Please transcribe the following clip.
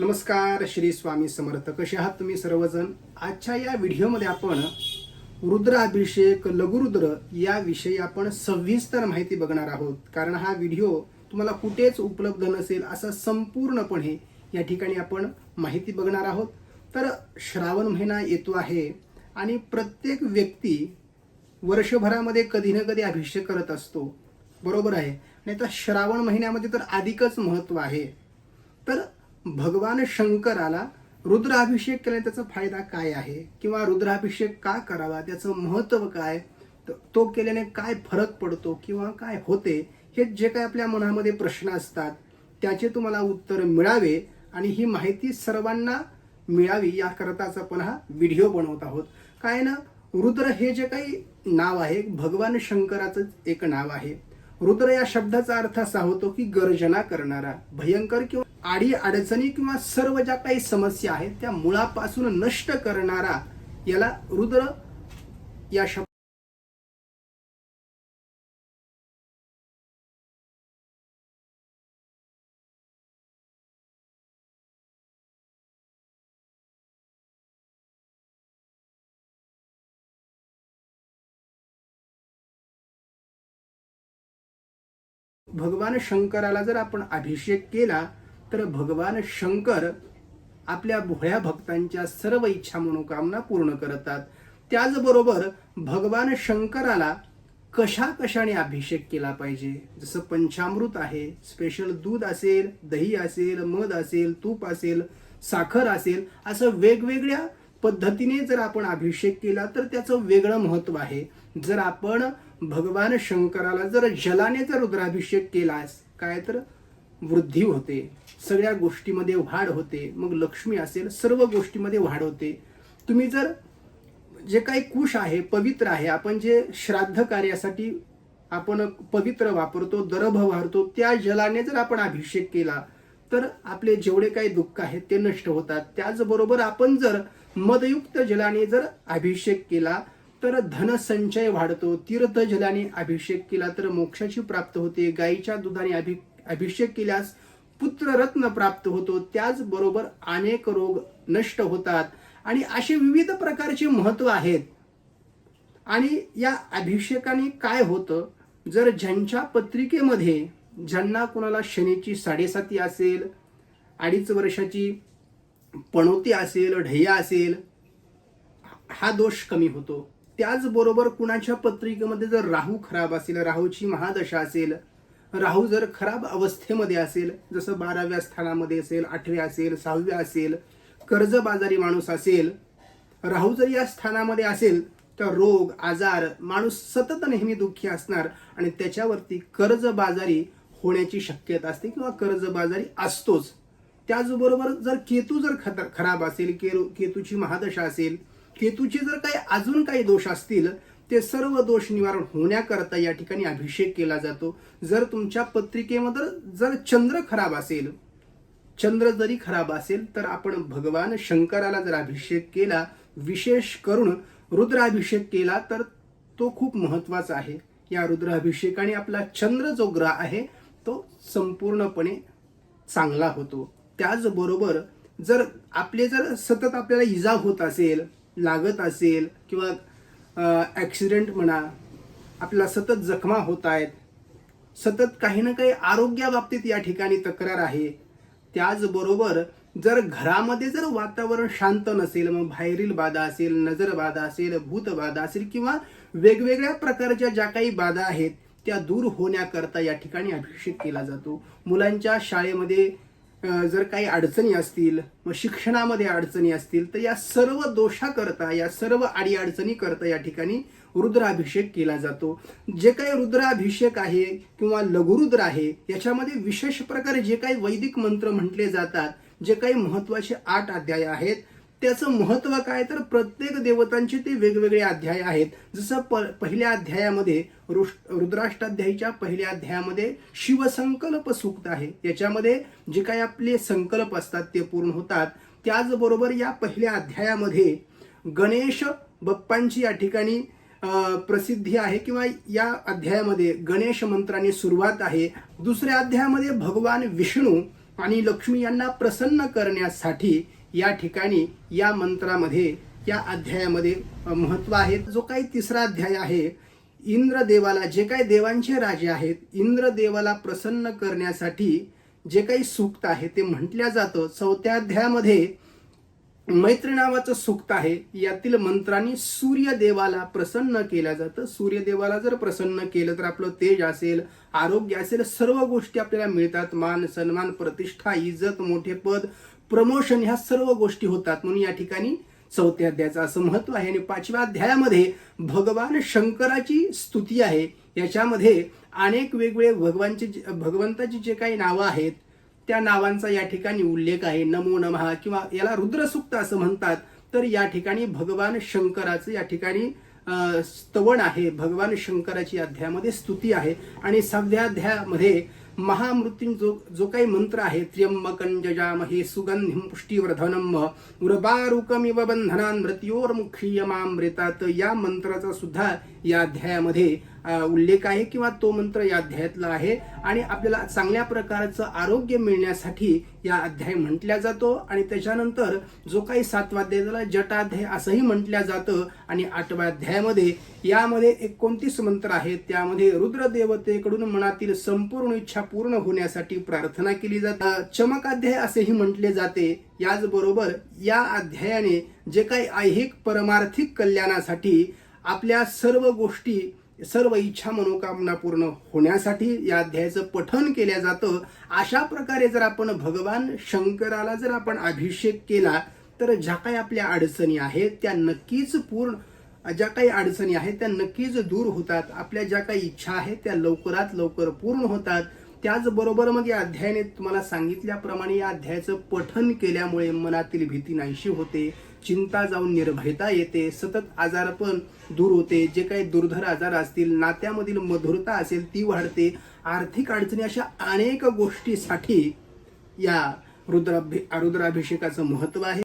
नमस्कार श्री स्वामी समर्थ. कसे आहात तुम्ही सर्वजण? आजच्या या व्हिडिओमध्ये आपण रुद्राभिषेक लघुरुद्र याविषयी आपण सविस्तर माहिती बघणार आहोत. कारण हा व्हिडिओ तुम्हाला कुठेच उपलब्ध नसेल असा संपूर्णपणे या ठिकाणी आपण माहिती बघणार आहोत. तर श्रावण महिना येतो आहे आणि प्रत्येक व्यक्ती वर्षभरामध्ये कधी ना कधी अभिषेक करत असतो. बरोबर आहे. नाही तर श्रावण महिन्यामध्ये तर अधिकच महत्त्व आहे. तर भगवान शंकराला रुद्राभिषेक केल्याने त्याचा फायदा काय आहे? किंवा रुद्राभिषेक का करावा? त्याचं महत्त्व काय? तो केल्याने काय फरक पडतो किंवा काय होते? हे जे काय आपल्या मनामध्ये प्रश्न असतात त्याचे तुम्हाला उत्तर मिळावे आणि ही माहिती सर्वांना मिळावी याकरताच आपण हा व्हिडिओ बनवत आहोत. काय ना रुद्र हे जे काही नाव आहे भगवान शंकराचं एक नाव आहे. रुद्र या शब्दाचा अर्थ असा होतो की गर्जना करणारा भयंकर किंवा आडी अडचणी किंवा सर्व ज्या काही समस्या आहेत त्या मुळापासून नष्ट करणारा याला रुद्र या शब्द भगवान शंकराला जर आपण अभिषेक केला तर भगवान शंकर आपल्या भोळ्या भक्तांच्या सर्व इच्छा मनोकामना पूर्ण करतात. त्याचबरोबर भगवान शंकराला कशा कशाने अभिषेक केला पाहिजे? जसं पंचामृत आहे स्पेशल दूध असेल दही असेल मध असेल तूप असेल साखर असेल असं वेगवेगळ्या पद्धतीने जर आपण अभिषेक केला तर त्याचं वेगळं महत्त्व आहे. जर आपण भगवान शंकराला जर जलाने जर रुद्राभिषेक केलास काय तर वृद्धी होते सगळ्या गोष्टीमध्ये वाढ होते मग लक्ष्मी असेल सर्व गोष्टीमध्ये वाढ होते. तुम्ही जर जे काही कुश आहे पवित्र आहे आपण जे श्राद्ध कार्यासाठी आपण पवित्र वापरतो दरभ वारतो त्या जलाने जर आपण अभिषेक केला तर आपले जेवढे काही दुःख आहेत ते नष्ट होतात. त्याचबरोबर आपण जर मदयुक्त जलाने जर अभिषेक केला तर धनसंचय वाढतो. तीर्थ जलाने अभिषेक केला तर मोक्षाची प्राप्त होते. गायीच्या दुधाने अभि अभिषेक केल्यास पुत्ररत्न प्राप्त होतो. त्याचबरोबर अनेक रोग नष्ट होतात. आणि असे विविध प्रकारचे महत्त्व आहेत. आणि या अभिषेकाने काय होतं? जर ज्यांच्या पत्रिकेमध्ये ज्यांना कोणाला शनीची साडेसाती असेल अडीच वर्षाची पणोती असेल ढैया असेल हा दोष कमी होतो. त्याचबरोबर कुणाच्या पत्रिकेमध्ये जर राहू खराब असेल राहूची महादशा असेल राहू जर खराब अवस्थेमध्ये असेल जसं बाराव्या स्थानामध्ये असेल आठव्या असेल सहाव्या असेल कर्जबाजारी माणूस असेल राहू जर या स्थानामध्ये असेल तर रोग आजार माणूस सतत नेहमी दुःखी असणार आणि त्याच्यावरती कर्जबाजारी होण्याची शक्यता असते किंवा कर्जबाजारी असतोच. त्याचबरोबर जर केतू जर खतर खराब असेल केरू केतूची महादशा असेल केतूचे जर काही अजून काही दोष असतील ते सर्व दोष निवारण होण्याकरता या ठिकाणी अभिषेक केला जातो. जर तुमच्या पत्रिकेमध्ये जर चंद्र खराब असेल चंद्र जरी खराब असेल तर आपण भगवान शंकराला जर अभिषेक केला विशेष करून रुद्राभिषेक केला तर तो खूप महत्त्वाचा आहे. या रुद्राभिषेकाने आपला चंद्र जो ग्रह आहे तो संपूर्णपणे चांगला होतो. त्याचबरोबर जर आपले जर सतत आपल्याला इजा होत असेल लागत असेल किंवा ॲक्सिडेंट म्हणा आपल्याला सतत जखमा होत आहेत सतत काही ना काही आरोग्याबाबतीत या ठिकाणी तक्रार आहे. त्याचबरोबर जर घरामध्ये जर वातावरण शांत नसेल मग बाहेरील बाधा असेल नजर बाधा असेल भूत बाधा असेल किंवा वेगवेगळ्या प्रकारच्या ज्या काही बाधा आहेत त्या दूर होण्याकरता या ठिकाणी अभिषेक केला जातो. मुलांच्या शाळेमध्ये जर काही अडचणी असतील मग शिक्षणामध्ये अडचणी असतील तर या सर्व दोषाकरता या सर्व अडीअडचणी करता या ठिकाणी रुद्राभिषेक केला जातो. जे काही रुद्राभिषेक आहे किंवा लघुरुद्र आहे याच्यामध्ये विशेष प्रकारे जे काही वैदिक मंत्र म्हटले जातात जे काही महत्त्वाचे आठ अध्याय आहेत त्याचं महत्त्व काय? तर प्रत्येक देवतांचे ते वेगवेगळे अध्याय आहेत. जसं प पहिल्या अध्यायामध्ये रुष- रुद्राष्टाध्यायीच्या पहिल्या अध्यायामध्ये शिवसंकल्प सूक्त आहे. याच्यामध्ये जे काही आपले संकल्प असतात ते पूर्ण होतात. त्याचबरोबर या पहिल्या अध्यायामध्ये गणेश बाप्पांची या ठिकाणी प्रसिद्धी आहे किंवा या अध्यायामध्ये गणेश मंत्राने सुरुवात आहे. दुसऱ्या अध्यायामध्ये भगवान विष्णू आणि लक्ष्मी यांना प्रसन्न करण्यासाठी या ठिकाणी या मंत्रामध्ये या अध्यायामध्ये महत्त्व आहे. जो काही तिसरा अध्याय आहे इंद्रदेवाला जे काही देवांचे राजे आहेत इंद्रदेवाला प्रसन्न करण्यासाठी जे काही सूक्त आहे ते म्हटल्या जातं. चौथ्या अध्यायामध्ये मैत्री नावाचं सूक्त आहे. यातील मंत्रांनी सूर्यदेवाला प्रसन्न केलं जातं. सूर्यदेवाला जर प्रसन्न केलं तर आपलं तेज असेल आरोग्य असेल सर्व गोष्टी आपल्याला मिळतात. मान सन्मान प्रतिष्ठा इज्जत मोठे पद प्रमोशन ह्या सर्व गोष्टी होतात. म्हणून या ठिकाणी चौथ्या अध्यायाचं असं महत्त्व आहे. आणि पाचव्या अध्यायामध्ये भगवान शंकराची स्तुती आहे. याच्यामध्ये अनेक वेगवेगळे भगवानचे भगवंताची जे काही नावं आहेत त्या नावांचा या ठिकाणी उल्लेख आहे. नमो नमः किंवा याला रुद्रसुक्त असं म्हणतात. तर या ठिकाणी भगवान शंकराचं या ठिकाणी स्तवण आहे. भगवान शंकराची अध्यायामध्ये स्तुती आहे. आणि सहाव्या अध्यायामध्ये महामृत्यू जो जो काही मंत्र आहे त्र्यंबकं जजामहे पुष्टीवर्धनम पुष्टिवर्धनम उर्बारुकमिव बंधनान मृत्योर्मुखीयमामृतात या मंत्राचा सुद्धा या अध्यायामध्ये उल्लेख आहे किंवा तो मंत्र या अध्यायातला आहे. आणि आपल्याला चांगल्या प्रकारचं आरोग्य मिळण्यासाठी या अध्याय म्हटल्या जातो. आणि त्याच्यानंतर जो काही सातवा अध्याय झाला जटाध्याय असंही म्हटल्या जातं. आणि आठव्या अध्यायामध्ये यामध्ये एकोणतीस मंत्र आहेत त्यामध्ये रुद्रदेवतेकडून मनातील संपूर्ण इच्छा पूर्ण होण्यासाठी प्रार्थना केली जाते. चमकाध्याय असेही म्हटले जाते. याचबरोबर या अध्यायाने जे काही ऐहिक परमार्थिक कल्याणासाठी आपल्या सर्व गोष्टी सर्व इच्छा मनोकामना पूर्ण होण्यासाठी या अध्यायाचं पठन केल्या जातं. अशा प्रकारे जर आपण भगवान शंकराला जर आपण अभिषेक केला तर ज्या काही आपल्या अडचणी आहेत त्या नक्कीच पूर्ण ज्या काही अडचणी आहेत त्या नक्कीच दूर होतात. आपल्या ज्या काही इच्छा आहेत त्या लवकरात लवकर पूर्ण होतात. त्याचबरोबर मग या अध्यायाने तुम्हाला सांगितल्याप्रमाणे या अध्यायाचं पठन केल्यामुळे मनातील भीती नाहीशी होते. चिंता जाऊन निर्भयता येते सतत आजारपण दूर होते. जे काही दुर्धर आजार असतील नात्यामधील मधुरता असेल ती वाढते. आर्थिक अडचणी अशा अनेक गोष्टीसाठी या रुद्राभि रुद्राभिषेकाचं महत्त्व आहे.